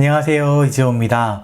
안녕하세요 이지호입니다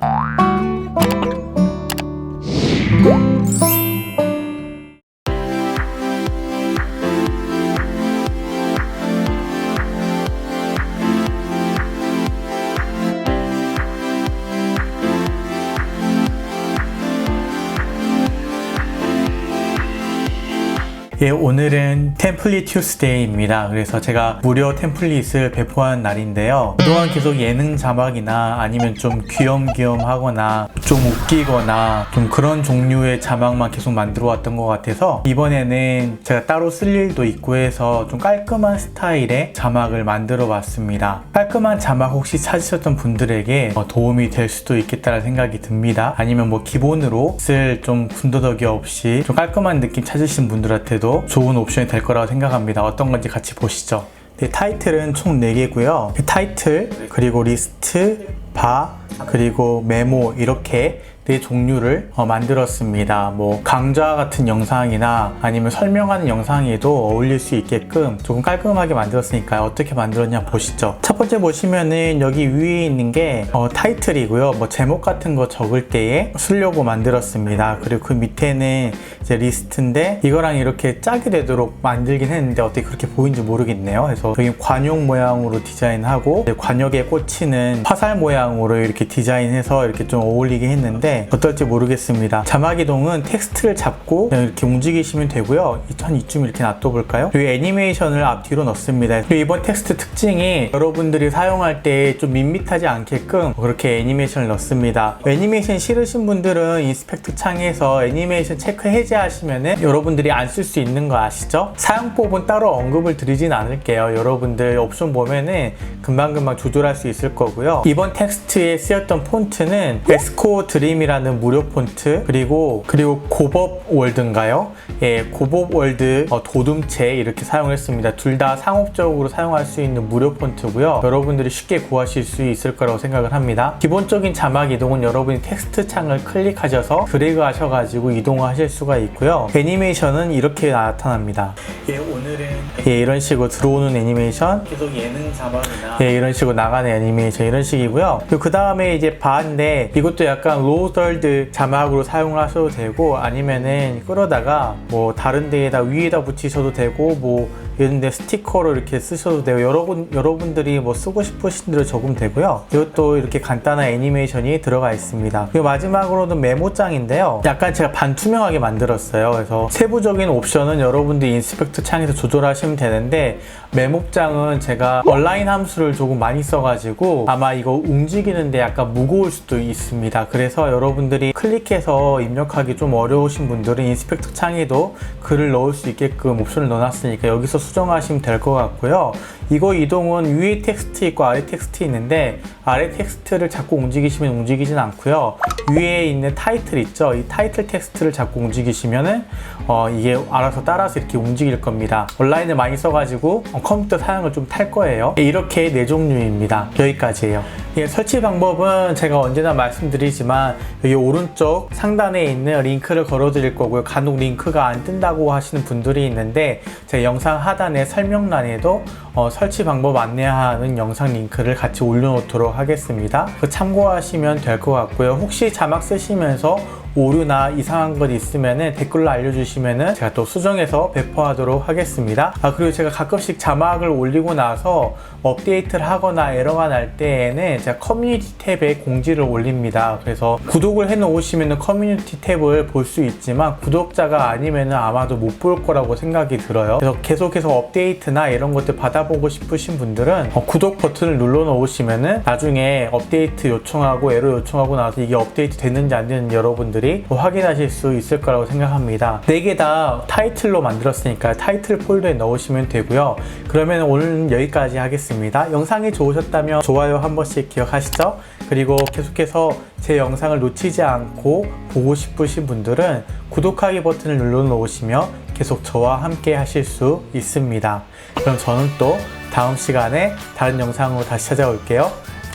예, 오늘은 템플릿 튜스데이입니다. 그래서 제가 무료 템플릿을 배포한 날인데요. 그동안 계속 예능 자막이나 아니면 좀 귀염귀염 하거나 좀 웃기거나 좀 그런 종류의 자막만 계속 만들어 왔던 것 같아서 이번에는 제가 따로 쓸 일도 있고 해서 좀 깔끔한 스타일의 자막을 만들어 봤습니다. 깔끔한 자막 혹시 찾으셨던 분들에게 어, 도움이 될 수도 있겠다는 생각이 듭니다. 아니면 뭐 기본으로 쓸 좀 군더더기 없이 좀 깔끔한 느낌 찾으신 분들한테도 좋은 옵션이 될 거라고 생각합니다. 어떤 건지 같이 보시죠. 네, 타이틀은 총 4개고요. 타이틀, 그리고 리스트, 바, 그리고 메모 이렇게 네 종류를 어, 만들었습니다. 뭐 강좌 같은 영상이나 아니면 설명하는 영상에도 어울릴 수 있게끔 조금 깔끔하게 만들었으니까 어떻게 만들었냐 보시죠. 첫 번째 보시면은 여기 위에 있는 게 어, 타이틀이고요. 뭐 제목 같은 거 적을 때에 쓰려고 만들었습니다. 그리고 그 밑에는 이제 리스트인데 이거랑 이렇게 짝이 되도록 만들긴 했는데 어떻게 그렇게 보이는지 모르겠네요. 그래서 여기 관역 모양으로 디자인하고 관역에 꽂히는 화살 모양으로 이렇게 디자인해서 이렇게 좀 어울리게 했는데 어떨지 모르겠습니다. 자막 이동은 텍스트를 잡고 이렇게 움직이시면 되고요. 한 이쯤 이렇게 놔둬볼까요? 그리고 애니메이션을 앞뒤로 넣습니다. 그리고 이번 텍스트 특징이 여러분들이 사용할 때 좀 밋밋하지 않게끔 그렇게 애니메이션을 넣습니다. 애니메이션 싫으신 분들은 인스펙트 창에서 애니메이션 체크 해제하시면은 여러분들이 안 쓸 수 있는 거 아시죠? 사용법은 따로 언급을 드리진 않을게요. 여러분들 옵션 보면은 금방금방 조절할 수 있을 거고요. 이번 텍스트에 쓰였던 폰트는 에스코 드림이 라는 무료 폰트 그리고 그리고 고법 월드인가요? 예, 고법 월드 어, 도둠체 이렇게 사용했습니다. 둘 다 상업적으로 사용할 수 있는 무료 폰트고요. 여러분들이 쉽게 구하실 수 있을 거라고 생각을 합니다. 기본적인 자막 이동은 여러분이 텍스트 창을 클릭하셔서 드래그 하셔가지고 이동하실 수가 있고요. 애니메이션은 이렇게 나타납니다. 예, 오늘은 예, 이런 식으로 들어오는 애니메이션 계속 예능 자막이나 예, 이런 식으로 나가는 애니메이션 이런 식이고요. 그 다음에 이제 바인데 이것도 약간 로우 덜드 자막으로 사용을 하셔도 되고 아니면은 끌어다가 뭐 다른 데에다 위에다 붙이셔도 되고 뭐 이런데 스티커로 이렇게 쓰셔도 되고 여러분 여러분들이 뭐 쓰고 싶으신 대로 적으면 되고요. 이것도 이렇게 간단한 애니메이션이 들어가 있습니다. 그리고 마지막으로는 메모장인데요. 약간 제가 반투명하게 만들었어요. 그래서 세부적인 옵션은 여러분들 인스펙트 창에서 조절하시면 되는데 메모장은 제가 온라인 함수를 조금 많이 써가지고 아마 이거 움직이는데 약간 무거울 수도 있습니다. 그래서 여러분들이 클릭해서 입력하기 좀 어려우신 분들은 인스펙터 창에도 글을 넣을 수 있게끔 옵션을 넣어놨으니까 여기서 수정하시면 될 것 같고요. 이거 이동은 위에 텍스트 있고 아래 텍스트 있는데 아래 텍스트를 자꾸 움직이시면 움직이진 않고요. 위에 있는 타이틀 있죠? 이 타이틀 텍스트를 자꾸 움직이시면은 어, 이게 알아서 따라서 이렇게 움직일 겁니다. 온라인을 많이 써가지고 어, 컴퓨터 사양을 좀 탈 거예요. 이렇게 네 종류입니다. 여기까지예요. 예, 설치 방법은 제가 언제나 말씀드리지만 여기 오른쪽 상단에 있는 링크를 걸어 드릴 거고요. 간혹 링크가 안 뜬다고 하시는 분들이 있는데 제 영상 하단에 설명란에도 어, 설치 방법 안내하는 영상 링크를 같이 올려놓도록 하겠습니다. 그 참고하시면 될 것 같고요. 혹시 자막 쓰시면서 오류나 이상한 것 있으면 댓글로 알려주시면 제가 또 수정해서 배포하도록 하겠습니다. 아, 그리고 제가 가끔씩 자막을 올리고 나서 업데이트를 하거나 에러가 날 때에는 제가 커뮤니티 탭에 공지를 올립니다. 그래서 구독을 해 놓으시면 커뮤니티 탭을 볼 수 있지만 구독자가 아니면 아마도 못 볼 거라고 생각이 들어요. 그래서 계속해서 업데이트나 이런 것들 받아보고 싶으신 분들은 어, 구독 버튼을 눌러 놓으시면 나중에 업데이트 요청하고 에러 요청하고 나서 이게 업데이트 됐는지 안 됐는지 여러분들이 확인하실 수 있을 거라고 생각합니다. 네개다 타이틀로 만들었으니까 타이틀 폴더에 넣으시면 되고요. 그러면 오늘 여기까지 하겠습니다. 영상이 좋으셨다면 좋아요 한 번씩 기억하시죠? 그리고 계속해서 제 영상을 놓치지 않고 보고 싶으신 분들은 구독하기 버튼을 눌러 놓으시면 계속 저와 함께 하실 수 있습니다. 그럼 저는 또 다음 시간에 다른 영상으로 다시 찾아올게요.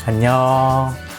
안녕.